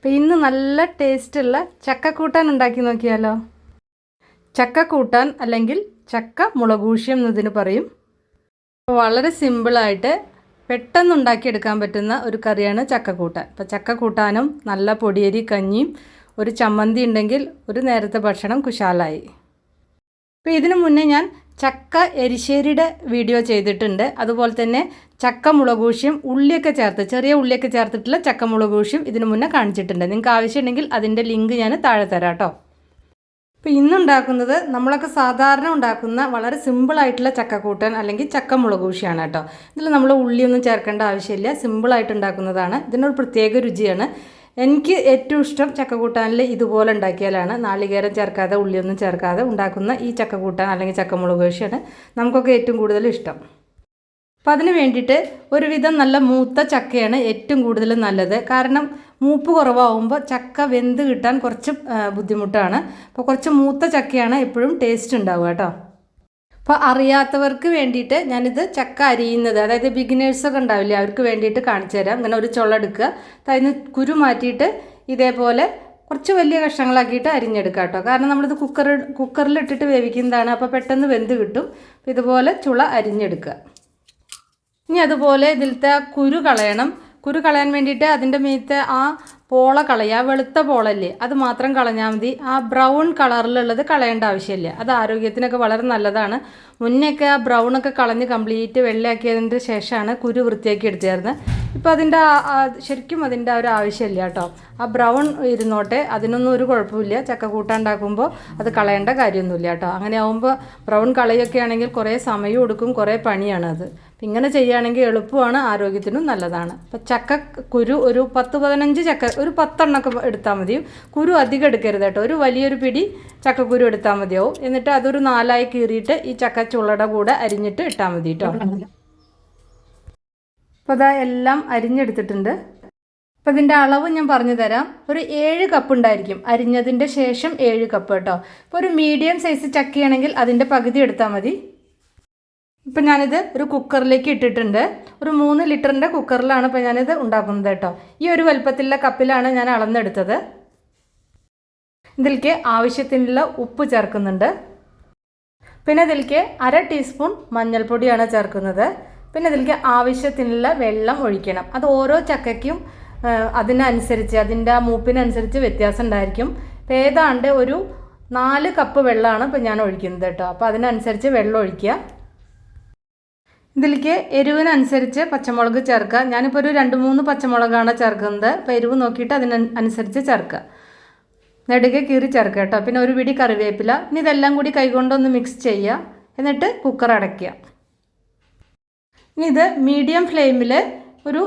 അപ്പോൾ ഇന്ന് നല്ല ടേസ്റ്റുള്ള ചക്കക്കൂട്ടാൻ ഉണ്ടാക്കി നോക്കിയാലോ? ചക്കക്കൂട്ടാൻ അല്ലെങ്കിൽ ചക്ക മുളകൂഷ്യം എന്നതിന് പറയും. വളരെ സിമ്പിളായിട്ട് പെട്ടെന്ന് ഉണ്ടാക്കിയെടുക്കാൻ പറ്റുന്ന ഒരു കറിയാണ് ചക്കക്കൂട്ടാൻ. അപ്പോൾ ചക്കക്കൂട്ടാനും നല്ല പൊടിയരി കഞ്ഞിയും ഒരു ചമ്മന്തി ഉണ്ടെങ്കിൽ ഒരു നേരത്തെ ഭക്ഷണം കുശാലായി. അപ്പോൾ ഇതിനു മുന്നേ ഞാൻ ചക്ക എരിശ്ശേരിയുടെ വീഡിയോ ചെയ്തിട്ടുണ്ട്. അതുപോലെ തന്നെ ചക്ക മുളകൂഷ്യം ഉള്ളിയൊക്കെ ചേർത്ത് ചെറിയ ഉള്ളിയൊക്കെ ചേർത്തിട്ടുള്ള ചക്ക മുളകൂഷ്യം ഇതിനു മുന്നേ കാണിച്ചിട്ടുണ്ട്. നിങ്ങൾക്ക് ആവശ്യമുണ്ടെങ്കിൽ അതിന്റെ ലിങ്ക് ഞാൻ താഴെ തരാം കേട്ടോ. ഇപ്പോൾ ഇന്നുണ്ടാക്കുന്നത് നമ്മളൊക്കെ സാധാരണ ഉണ്ടാക്കുന്ന വളരെ സിമ്പിളായിട്ടുള്ള ചക്കക്കൂട്ടൻ അല്ലെങ്കിൽ ചക്ക മുളകൂശിയാണ് കേട്ടോ. ഇതിൽ നമ്മൾ ഉള്ളിയൊന്നും ചേർക്കേണ്ട ആവശ്യമില്ല. സിമ്പിളായിട്ട് ഉണ്ടാക്കുന്നതാണ്. ഇതിനൊരു പ്രത്യേക രുചിയാണ്. എനിക്ക് ഏറ്റവും ഇഷ്ടം ചക്കക്കൂട്ടാനിൽ ഇതുപോലെ ഉണ്ടാക്കിയാലാണ്. നാളികേരം ചേർക്കാതെ ഉള്ളിയൊന്നും ചേർക്കാതെ ഉണ്ടാക്കുന്ന ഈ ചക്കക്കൂട്ടാൻ അല്ലെങ്കിൽ ചക്കമുളക് കൃഷിയാണ് നമുക്കൊക്കെ ഏറ്റവും കൂടുതൽ ഇഷ്ടം. അപ്പോൾ അതിന് വേണ്ടിയിട്ട് ഒരുവിധം നല്ല മൂത്ത ചക്കയാണ് ഏറ്റവും കൂടുതൽ നല്ലത്. കാരണം മൂപ്പ് കുറവാകുമ്പോൾ ചക്ക വെന്ത് കിട്ടാൻ കുറച്ച് ബുദ്ധിമുട്ടാണ്. അപ്പോൾ കുറച്ച് മൂത്ത ചക്കയാണ് എപ്പോഴും ടേസ്റ്റ് ഉണ്ടാവുക കേട്ടോ. അപ്പോൾ അറിയാത്തവർക്ക് വേണ്ടിയിട്ട് ഞാനിത് ചക്ക അരിയുന്നത് അതായത് ബിഗിനേഴ്സൊക്കെ ഉണ്ടാവില്ലേ അവർക്ക് വേണ്ടിയിട്ട് കാണിച്ചു തരാം. അങ്ങനെ ഒരു ചുള എടുക്കുക. അതിന് കുരു മാറ്റിയിട്ട് ഇതേപോലെ കുറച്ച് വലിയ കഷ്ണങ്ങളാക്കിയിട്ട് അരിഞ്ഞെടുക്കുക കേട്ടോ. കാരണം നമ്മളിത് കുക്കർ കുക്കറിലിട്ടിട്ട് വേവിക്കുന്നതാണ്. അപ്പോൾ പെട്ടെന്ന് വെന്ത് കിട്ടും. ഇതുപോലെ ചുള അരിഞ്ഞെടുക്കുക. ഇനി അതുപോലെ ഇതിലത്തെ കുരു കളയണം. കുരു കളയാൻ വേണ്ടിയിട്ട് അതിന്റെ മീത്തെ ആ പോള കളയുക വെളുത്ത പോളല്ലേ അത് മാത്രം കളഞ്ഞാൽ മതി. ആ ബ്രൗൺ കളറിലുള്ളത് കളയേണ്ട ആവശ്യമില്ല. അത് ആരോഗ്യത്തിനൊക്കെ വളരെ നല്ലതാണ്. മുന്നേയൊക്കെ ആ ബ്രൗണൊക്കെ കളഞ്ഞ് കംപ്ലീറ്റ് വെള്ളയാക്കിയതിന്റെ ശേഷമാണ് കുരു വൃത്തിയാക്കി എടുത്തിരുന്നത്. ഇപ്പോൾ അതിന്റെ ശരിക്കും അതിന്റെ ഒരു ആവശ്യമില്ല കേട്ടോ. ആ ബ്രൗൺ ഇരുന്നോട്ടെ അതിനൊന്നും ഒരു കുഴപ്പമില്ല. ചക്ക കൂട്ടാണ്ടാക്കുമ്പോൾ അത് കളയേണ്ട കാര്യമൊന്നുമില്ല കേട്ടോ. അങ്ങനെ ആകുമ്പോൾ ബ്രൗൺ കളയൊക്കെ ആണെങ്കിൽ കുറേ സമയം എടുക്കും കുറേ പണിയാണ് അത്. ഇങ്ങനെ ചെയ്യുകയാണെങ്കിൽ എളുപ്പമാണ് ആരോഗ്യത്തിനും നല്ലതാണ്. അപ്പം ചക്ക കുരു ഒരു പത്ത് പതിനഞ്ച് ചക്ക ഒരു പത്തെണ്ണൊക്കെ എടുത്താൽ മതിയും. കുരു അധികം എടുക്കരുത് കേട്ടോ. ഒരു വലിയൊരു പിടി ചക്കക്കുരു എടുത്താൽ മതിയാവും. എന്നിട്ട് അതൊരു നാലായി കീറിയിട്ട് ഈ ചക്ക ചുള്ളട കൂടെ അരിഞ്ഞിട്ട് ഇട്ടാൽ മതി കേട്ടോ. അപ്പോൾ അതാ എല്ലാം അരിഞ്ഞെടുത്തിട്ടുണ്ട്. അപ്പോൾ ഇതിന്റെ അളവ് ഞാൻ പറഞ്ഞു തരാം. ഒരു ഏഴ് കപ്പ് ഉണ്ടായിരിക്കും. അരിഞ്ഞതിന്റെ ശേഷം ഏഴ് കപ്പ് കേട്ടോ. ഇപ്പോൾ ഒരു മീഡിയം സൈസ് ചക്കയാണെങ്കിൽ അതിന്റെ പകുതി എടുത്താൽ മതി. ഇപ്പം ഞാനിത് ഒരു കുക്കറിലേക്ക് ഇട്ടിട്ടുണ്ട്. ഒരു മൂന്ന് ലിറ്ററിന്റെ കുക്കറിലാണ് ഇപ്പം ഞാനിത് ഉണ്ടാക്കുന്നത് കേട്ടോ. ഈ ഒരു വലുപ്പത്തിലുള്ള കപ്പിലാണ് ഞാൻ അളന്നെടുത്തത്. ഇതിലേക്ക് ആവശ്യത്തിനുള്ള ഉപ്പ് ചേർക്കുന്നുണ്ട്. പിന്നെ ഇതിലേക്ക് അര ടീസ്പൂൺ മഞ്ഞൾപ്പൊടിയാണ് ചേർക്കുന്നത്. പിന്നെ ഇതിലേക്ക് ആവശ്യത്തിനുള്ള വെള്ളം ഒഴിക്കണം. അത് ഓരോ ചക്കയ്ക്കും അതിനനുസരിച്ച് അതിന്റെ ആ മൂപ്പിനനുസരിച്ച് വ്യത്യാസം ഉണ്ടായിരിക്കും. ഇപ്പം ഏതാണ്ട് ഒരു നാല് കപ്പ് വെള്ളമാണ് ഇപ്പം ഞാൻ ഒഴിക്കുന്നത് കേട്ടോ. അപ്പോൾ അതിനനുസരിച്ച് വെള്ളം ഒഴിക്കുക. ഇതിലേക്ക് എരിവിനനുസരിച്ച് പച്ചമുളക് ചേർക്കുക. ഞാനിപ്പോൾ ഒരു രണ്ട് മൂന്ന് പച്ചമുളകാണ് ചേർക്കുന്നത്. അപ്പോൾ എരിവ് നോക്കിയിട്ട് അതിന് അനുസരിച്ച് ചേർക്കുക. നെടുകെ കീറി ചേർക്കുക കേട്ടോ. പിന്നെ ഒരു പിടി കറിവേപ്പില. ഇനി ഇതെല്ലാം കൂടി കൈകൊണ്ടൊന്ന് മിക്സ് ചെയ്യുക. എന്നിട്ട് കുക്കർ അടയ്ക്കുക. ഇനി ഇത് മീഡിയം ഫ്ലെയിമിൽ ഒരു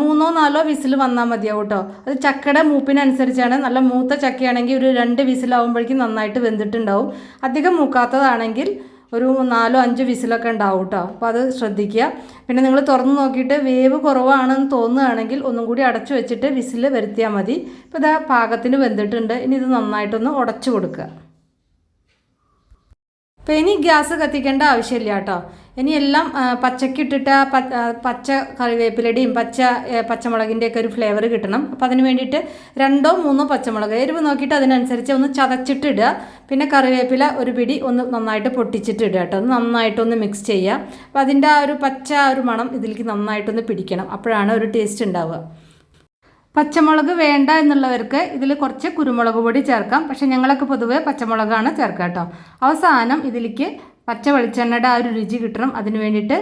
മൂന്നോ നാലോ വിസിൽ വന്നാൽ മതിയാവും കേട്ടോ. അത് ചക്കയുടെ മൂപ്പിനനുസരിച്ചാണ്. നല്ല മൂത്ത ചക്കയാണെങ്കിൽ ഒരു രണ്ട് വിസിലാവുമ്പോഴേക്കും നന്നായിട്ട് വെന്തിട്ടുണ്ടാവും. അധികം മൂക്കാത്തതാണെങ്കിൽ ഒരു നാലോ അഞ്ചോ വിസിലൊക്കെ ഉണ്ടാവും കേട്ടോ അപ്പോൾ അത് ശ്രദ്ധിക്കുക. പിന്നെ നിങ്ങൾ തുറന്ന് നോക്കിയിട്ട് വേവ് കുറവാണെന്ന് തോന്നുകയാണെങ്കിൽ ഒന്നും കൂടി അടച്ചു വെച്ചിട്ട് വിസിൽ വരുത്തിയാൽ മതി. ഇപ്പോൾ ഇതാ പാകത്തിന് വെന്തിട്ടുണ്ട്. ഇനി ഇത് നന്നായിട്ടൊന്ന് ഉടച്ചു കൊടുക്കുക. അപ്പോൾ ഇനി ഗ്യാസ് കത്തിക്കേണ്ട ആവശ്യമില്ല കേട്ടോ ഇനി എല്ലാം പച്ചക്കിട്ടിട്ട് പച്ച കറിവേപ്പിലയുടെയും പച്ച പച്ചമുളകിന്റെയൊക്കെ ഒരു ഫ്ലേവർ കിട്ടണം. അപ്പോൾ അതിന് വേണ്ടിയിട്ട് രണ്ടോ മൂന്നോ പച്ചമുളക് എരിവ് നോക്കിയിട്ട് അതിനനുസരിച്ച് ഒന്ന് ചതച്ചിട്ടിടുക. പിന്നെ കറിവേപ്പില ഒരു പിടി ഒന്ന് നന്നായിട്ട് പൊട്ടിച്ചിട്ട് ഇടുക കേട്ടോ. ഒന്ന് നന്നായിട്ടൊന്ന് മിക്സ് ചെയ്യുക. അപ്പോൾ അതിന്റെ ആ ഒരു പച്ച ഒരു മണം ഇതിലേക്ക് നന്നായിട്ടൊന്ന് പിടിക്കണം. അപ്പോഴാണ് ഒരു ടേസ്റ്റ് ഉണ്ടാവുക. പച്ചമുളക് വേണ്ട എന്നുള്ളവർക്ക് ഇതിൽ കുറച്ച് കുരുമുളക് പൊടി ചേർക്കാം. പക്ഷേ ഞങ്ങളൊക്കെ പൊതുവെ പച്ചമുളകാണ് ചേർക്കുക കേട്ടോ. അവസാനം ഇതിലേക്ക് പച്ച വെളിച്ചെണ്ണയുടെ ആ ഒരു രുചി കിട്ടണം. അതിന് വേണ്ടിയിട്ട്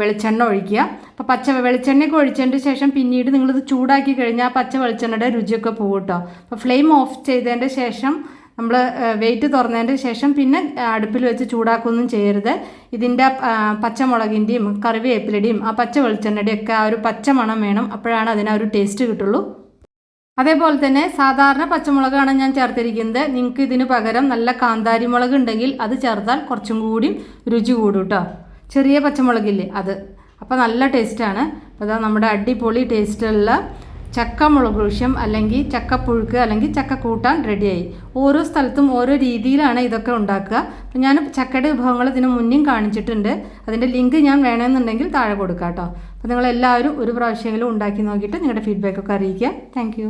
വെളിച്ചെണ്ണ ഒഴിക്കുക. അപ്പോൾ പച്ച വെളിച്ചെണ്ണയൊക്കെ ഒഴിച്ചതിന്റെ ശേഷം പിന്നീട് നിങ്ങളിത് ചൂടാക്കി കഴിഞ്ഞാൽ പച്ച വെളിച്ചെണ്ണയുടെ രുചിയൊക്കെ പോകും കേട്ടോ അപ്പോൾ ഫ്ലെയിം ഓഫ് ചെയ്തതിന്റെ ശേഷം നമ്മൾ വെയിറ്റ് തുറന്നതിന്റെ ശേഷം പിന്നെ അടുപ്പിൽ വെച്ച് ചൂടാക്കുകയൊന്നും ചെയ്യരുത്. ഇതിന്റെ പച്ചമുളകിന്റെയും കറിവേപ്പിലയുടെയും ആ പച്ച വെളിച്ചെണ്ണയുടെയും ഒക്കെ ആ ഒരു പച്ച മണം വേണം. അപ്പോഴാണ് അതിന് ഒരു ടേസ്റ്റ് കിട്ടുള്ളൂ. അതേപോലെ തന്നെ സാധാരണ പച്ചമുളകാണ് ഞാൻ ചേർത്തിരിക്കുന്നത്. നിങ്ങൾക്ക് ഇതിന് പകരം നല്ല കാന്താരി മുളക് ഉണ്ടെങ്കിൽ അത് ചേർത്താൽ കുറച്ചും കൂടി രുചി കൂടും കേട്ടോ ചെറിയ പച്ചമുളകില്ലേ അത്. അപ്പോൾ നല്ല ടേസ്റ്റാണ് അപ്പോൾ നമ്മുടെ അടിപൊളി ടേസ്റ്റുള്ള ചക്ക മുളകുഷ്യം അല്ലെങ്കിൽ ചക്കപ്പുഴുക്ക് അല്ലെങ്കിൽ ചക്ക കൂട്ടാൻ റെഡിയായി ഓരോ സ്ഥലത്തും ഓരോ രീതിയിലാണ് ഇതൊക്കെ ഉണ്ടാക്കുക. അപ്പം ഞാൻ ചക്കയുടെ വിഭവങ്ങൾ ഇതിന് മുന്നേ കാണിച്ചിട്ടുണ്ട്. അതിന്റെ ലിങ്ക് ഞാൻ വേണമെന്നുണ്ടെങ്കിൽ താഴെ കൊടുക്കാം കേട്ടോ. അപ്പോൾ നിങ്ങളെല്ലാവരും ഒരു പ്രാവശ്യമെങ്കിലും ഉണ്ടാക്കി നോക്കിയിട്ട് നിങ്ങളുടെ ഫീഡ്ബാക്കൊക്കെ അറിയിക്കുക. താങ്ക്